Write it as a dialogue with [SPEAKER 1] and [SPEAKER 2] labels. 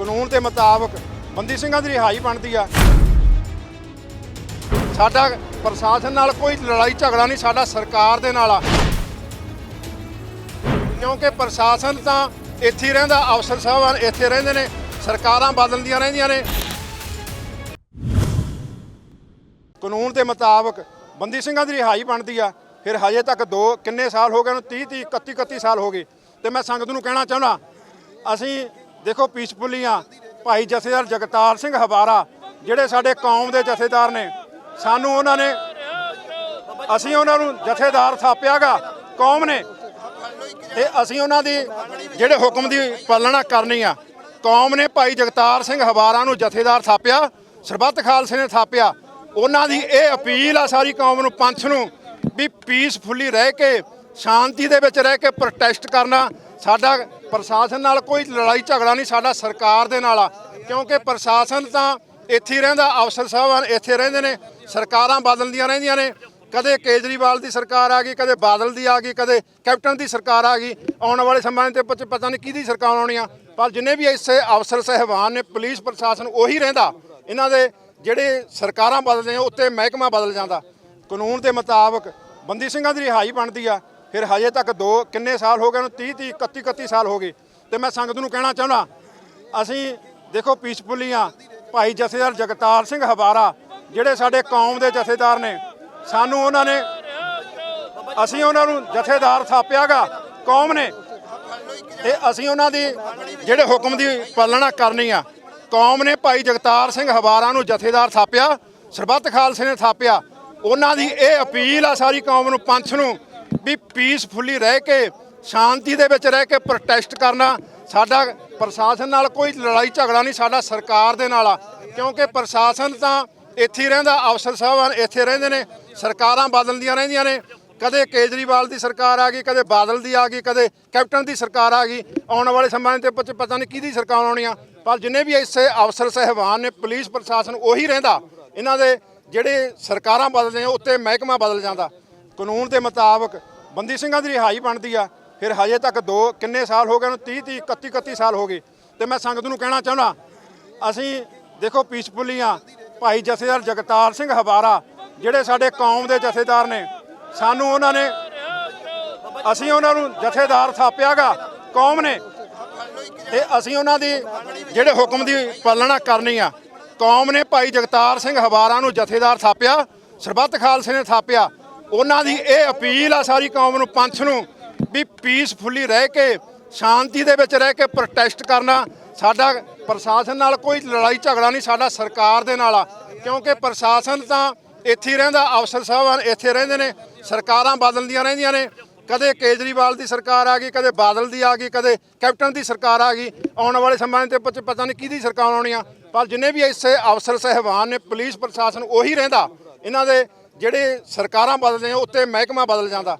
[SPEAKER 1] ਕਾਨੂੰਨ ਦੇ ਮੁਤਾਬਕ ਬੰਦੀ ਸਿੰਘਾਂ ਦੀ ਰਿਹਾਈ ਬਣਦੀ ਆ। ਸਾਡਾ ਪ੍ਰਸ਼ਾਸਨ ਨਾਲ ਕੋਈ ਲੜਾਈ ਝਗੜਾ ਨਹੀਂ, ਸਾਡਾ ਸਰਕਾਰ ਦੇ ਨਾਲ ਆ। ਕਿਉਂਕਿ ਪ੍ਰਸ਼ਾਸਨ ਤਾਂ ਇੱਥੇ ਹੀ ਰਹਿੰਦਾ, ਅਫਸਰ ਸਾਹਿਬਾਨ ਇੱਥੇ ਰਹਿੰਦੇ ਨੇ, ਸਰਕਾਰਾਂ ਬਦਲਦੀਆਂ ਰਹਿੰਦੀਆਂ ਨੇ। ਕਾਨੂੰਨ ਦੇ ਮੁਤਾਬਕ ਬੰਦੀ ਸਿੰਘਾਂ ਦੀ ਰਿਹਾਈ ਬਣਦੀ ਆ। ਫਿਰ ਹਜੇ ਤੱਕ ਦੋ, ਕਿੰਨੇ ਸਾਲ ਹੋ ਗਏ ਨੂੰ 30 30 31 31 ਸਾਲ ਹੋ ਗਏ। ਤੇ ਮੈਂ ਸੰਗਤ ਨੂੰ ਕਹਿਣਾ ਚਾਹੁੰਦਾ, ਅਸੀਂ ਦੇਖੋ ਪੀਸਫੁਲੀ ਆ ਭਾਈ ਜਥੇਦਾਰ ਜਗਤਾਰ ਸਿੰਘ ਹਵਾਰਾ, ਜਿਹੜੇ ਸਾਡੇ ਕੌਮ ਦੇ ਜਥੇਦਾਰ ਨੇ, ਸਾਨੂੰ ਉਹਨਾਂ ਨੇ ਅਸੀਂ ਉਹਨਾਂ ਨੂੰ ਜਥੇਦਾਰ ਥਾਪਿਆਗਾ, ਕੌਮ ਨੇ। ਤੇ ਅਸੀਂ ਉਹਨਾਂ ਦੀ ਜਿਹੜੇ ਹੁਕਮ ਦੀ ਪਾਲਣਾ ਕਰਨੀ ਆ, ਕੌਮ ਨੇ ਭਾਈ ਜਗਤਾਰ ਸਿੰਘ ਹਵਾਰਾ ਨੂੰ ਜਥੇਦਾਰ ਥਾਪਿਆ, ਸਰਬੱਤ ਖਾਲਸੇ ਨੇ ਥਾਪਿਆ। ਉਹਨਾਂ ਦੀ ਇਹ ਅਪੀਲ ਆ ਸਾਰੀ ਕੌਮ ਨੂੰ, ਪੰਥ ਨੂੰ, ਵੀ ਪੀਸਫੁਲੀ ਰਹਿ ਕੇ ਸ਼ਾਂਤੀ ਦੇ ਵਿੱਚ ਰਹਿ ਕੇ ਪ੍ਰੋਟੈਸਟ ਕਰਨਾ, ਸਾਡਾ ਪ੍ਰਸ਼ਾਸਨ ਨਾਲ ਕੋਈ ਲੜਾਈ ਝਗੜਾ ਨਹੀਂ, ਸਾਡਾ ਸਰਕਾਰ ਦੇ ਨਾਲ ਆ। ਕਿਉਂਕਿ ਪ੍ਰਸ਼ਾਸਨ ਤਾਂ ਇੱਥੇ ਹੀ ਰਹਿੰਦਾ, ਅਫਸਰ ਸਾਹਿਬਾਨ ਇੱਥੇ ਰਹਿੰਦੇ ਨੇ, ਸਰਕਾਰਾਂ ਬਦਲਦੀਆਂ ਰਹਿੰਦੀਆਂ ਨੇ। ਕਦੇ ਕੇਜਰੀਵਾਲ ਦੀ ਸਰਕਾਰ ਆ ਗਈ, ਕਦੇ ਬਾਦਲ ਦੀ ਆ ਗਈ, ਕਦੇ ਕੈਪਟਨ ਦੀ ਸਰਕਾਰ ਆ ਗਈ। ਆਉਣ ਵਾਲੇ ਸਮੇਂ ਤੇ ਪਤਾ ਪਤਾ ਨਹੀਂ ਕਿਹਦੀ ਸਰਕਾਰ ਆਉਣੀ ਆ। ਪਰ ਜਿੰਨੇ ਵੀ ਇਸੇ ਅਫਸਰ ਸਹਿਬਾਨ ਨੇ, ਪੁਲਿਸ ਪ੍ਰਸ਼ਾਸਨ ਉਹੀ ਰਹਿੰਦਾ। ਇਹਨਾਂ ਦੇ ਜਿਹੜੇ ਸਰਕਾਰਾਂ ਬਦਲਦੇ ਆ ਉੱਤੇ ਮਹਿਕਮਾ ਬਦਲ ਜਾਂਦਾ। ਕਾਨੂੰਨ ਦੇ ਮੁਤਾਬਕ ਬੰਦੀ ਸਿੰਘਾਂ ਦੀ ਰਿਹਾਈ ਬਣਦੀ ਆ। ਫਿਰ ਹਜੇ ਤੱਕ ਦੋ, ਕਿੰਨੇ ਸਾਲ ਹੋ ਗਏ ਨੂੰ 30 30 31 31 ਸਾਲ ਹੋ ਗਏ। ਤੇ ਮੈਂ ਸੰਗਤ ਨੂੰ ਕਹਿਣਾ ਚਾਹੁੰਦਾ, ਅਸੀਂ ਦੇਖੋ ਪੀਸਫੁਲੀ ਆ। ਭਾਈ ਜਥੇਦਾਰ ਜਗਤਾਰ ਸਿੰਘ ਹਵਾਰਾ, ਜਿਹੜੇ ਸਾਡੇ ਕੌਮ ਦੇ ਜਥੇਦਾਰ ਨੇ, ਸਾਨੂੰ ਉਹਨਾਂ ਨੇ, ਅਸੀਂ ਉਹਨਾਂ ਨੂੰ ਜਥੇਦਾਰ ਥਾਪਿਆਗਾ, ਕੌਮ ਨੇ। ਤੇ ਅਸੀਂ ਉਹਨਾਂ ਦੀ ਜਿਹੜੇ ਹੁਕਮ ਦੀ ਪਾਲਣਾ ਕਰਨੀ ਆ, ਕੌਮ ਨੇ ਭਾਈ ਜਗਤਾਰ ਸਿੰਘ ਹਵਾਰਾ ਨੂੰ ਜਥੇਦਾਰ ਥਾਪਿਆ, ਸਰਬੱਤ ਖਾਲਸੇ ਨੇ ਥਾਪਿਆ। ਉਹਨਾਂ ਦੀ ਇਹ ਅਪੀਲ ਆ ਸਾਰੀ ਕੌਮ ਨੂੰ, ਪੰਥ ਨੂੰ ਵੀ ਪੀਸਫੁਲੀ ਰਹਿ ਕੇ, ਸ਼ਾਂਤੀ ਦੇ ਵਿੱਚ ਰਹਿ ਕੇ ਪ੍ਰੋਟੈਸਟ ਕਰਨਾ, ਸਾਡਾ ਪ੍ਰਸ਼ਾਸਨ ਨਾਲ ਕੋਈ ਲੜਾਈ ਝਗੜਾ ਨਹੀਂ, ਸਾਡਾ ਸਰਕਾਰ ਦੇ ਨਾਲ ਆ। ਕਿਉਂਕਿ ਪ੍ਰਸ਼ਾਸਨ ਤਾਂ ਇੱਥੇ ਹੀ ਰਹਿੰਦਾ, ਅਫਸਰ ਸਾਹਿਬਾਨ ਇੱਥੇ ਰਹਿੰਦੇ ਨੇ, ਸਰਕਾਰਾਂ ਬਦਲਦੀਆਂ ਰਹਿੰਦੀਆਂ ਨੇ। ਕਦੇ ਕੇਜਰੀਵਾਲ ਦੀ ਸਰਕਾਰ ਆ ਗਈ, ਕਦੇ ਬਾਦਲ ਦੀ ਆ ਗਈ, ਕਦੇ ਕੈਪਟਨ ਦੀ ਸਰਕਾਰ ਆ ਗਈ। ਆਉਣ ਵਾਲੇ ਸਮੇਂ ਦੇ ਵਿੱਚ ਪਤਾ ਨਹੀਂ ਕਿਹਦੀ ਸਰਕਾਰ ਆਉਣੀ ਆ। ਪਰ ਜਿੰਨੇ ਵੀ ਇਸੇ ਅਫਸਰ ਸਹਿਬਾਨ ਨੇ, ਪੁਲਿਸ ਪ੍ਰਸ਼ਾਸਨ ਉਹੀ ਰਹਿੰਦਾ। ਇਹਨਾਂ ਦੇ ਜਿਹੜੇ ਸਰਕਾਰਾਂ ਬਦਲਦੇ ਆ ਉੱਤੇ ਮਹਿਕਮਾ ਬਦਲ ਜਾਂਦਾ। ਕਾਨੂੰਨ ਦੇ ਮੁਤਾਬਕ ਬੰਦੀ ਸਿੰਘਾਂ ਦੀ ਰਿਹਾਈ ਬਣਦੀ ਆ। ਫਿਰ ਹਜੇ ਤੱਕ ਦੋ, ਕਿੰਨੇ ਸਾਲ ਹੋ ਗਏ ਨੂੰ 30 30 31 31 ਸਾਲ ਹੋ ਗਏ। ਤੇ ਮੈਂ ਸੰਗਤ ਨੂੰ ਕਹਿਣਾ ਚਾਹੁੰਦਾ, ਅਸੀਂ ਦੇਖੋ ਪੀਸਫੁਲੀ ਆ। ਭਾਈ ਜਥੇਦਾਰ ਜਗਤਾਰ ਸਿੰਘ ਹਵਾਰਾ, ਜਿਹੜੇ ਸਾਡੇ ਕੌਮ ਦੇ ਜਥੇਦਾਰ ਨੇ, ਸਾਨੂੰ ਉਹਨਾਂ ਨੇ, ਅਸੀਂ ਉਹਨਾਂ ਨੂੰ ਜਥੇਦਾਰ ਥਾਪਿਆਗਾ ਕੌਮ ਨੇ। ਤੇ ਅਸੀਂ ਉਹਨਾਂ ਦੀ ਜਿਹੜੇ ਹੁਕਮ ਦੀ ਪਾਲਣਾ ਕਰਨੀ ਆ, ਕੌਮ ਨੇ ਭਾਈ ਜਗਤਾਰ ਸਿੰਘ ਹਵਾਰਾ ਨੂੰ ਜਥੇਦਾਰ ਥਾਪਿਆ, ਸਰਬੱਤ ਖਾਲਸੇ ਨੇ ਥਾਪਿਆ। ਉਹਨਾਂ ਦੀ ਇਹ ਅਪੀਲ ਆ ਸਾਰੀ ਕੌਮ ਨੂੰ, ਪੰਥ ਨੂੰ, ਵੀ ਪੀਸਫੁਲੀ ਰਹਿ ਕੇ, ਸ਼ਾਂਤੀ ਦੇ ਵਿੱਚ ਰਹਿ ਕੇ ਪ੍ਰੋਟੈਸਟ ਕਰਨਾ। ਸਾਡਾ ਪ੍ਰਸ਼ਾਸਨ ਨਾਲ ਕੋਈ ਲੜਾਈ ਝਗੜਾ ਨਹੀਂ, ਸਾਡਾ ਸਰਕਾਰ ਦੇ ਨਾਲ ਆ। ਕਿਉਂਕਿ ਪ੍ਰਸ਼ਾਸਨ ਤਾਂ ਇੱਥੇ ਹੀ ਰਹਿੰਦਾ, ਅਫਸਰ ਸਾਹਿਬਾਨ ਇੱਥੇ ਰਹਿੰਦੇ ਨੇ, ਸਰਕਾਰਾਂ ਬਦਲਦੀਆਂ ਰਹਿੰਦੀਆਂ ਨੇ। ਕਦੇ ਕੇਜਰੀਵਾਲ ਦੀ ਸਰਕਾਰ ਆ ਗਈ, ਕਦੇ ਬਾਦਲ ਦੀ ਆ ਗਈ, ਕਦੇ ਕੈਪਟਨ ਦੀ ਸਰਕਾਰ ਆ ਗਈ। ਆਉਣ ਵਾਲੇ ਸਮੇਂ ਤੇ ਪਤਾ ਪਤਾ ਨਹੀਂ ਕਿਹਦੀ ਸਰਕਾਰ ਆਉਣੀ ਆ। ਪਰ ਜਿੰਨੇ ਵੀ ਇਸੇ ਅਫਸਰ, ਸਹਿਬਾਨ ਨੇ, ਪੁਲਿਸ ਪ੍ਰਸ਼ਾਸਨ ਉਹੀ ਰਹਿੰਦਾ। ਇਹਨਾਂ ਦੇ ਜਿਹੜੇ ਸਰਕਾਰਾਂ ਬਦਲਦੇ ਉੱਤੇ ਮਹਿਕਮਾ ਬਦਲ ਜਾਂਦਾ।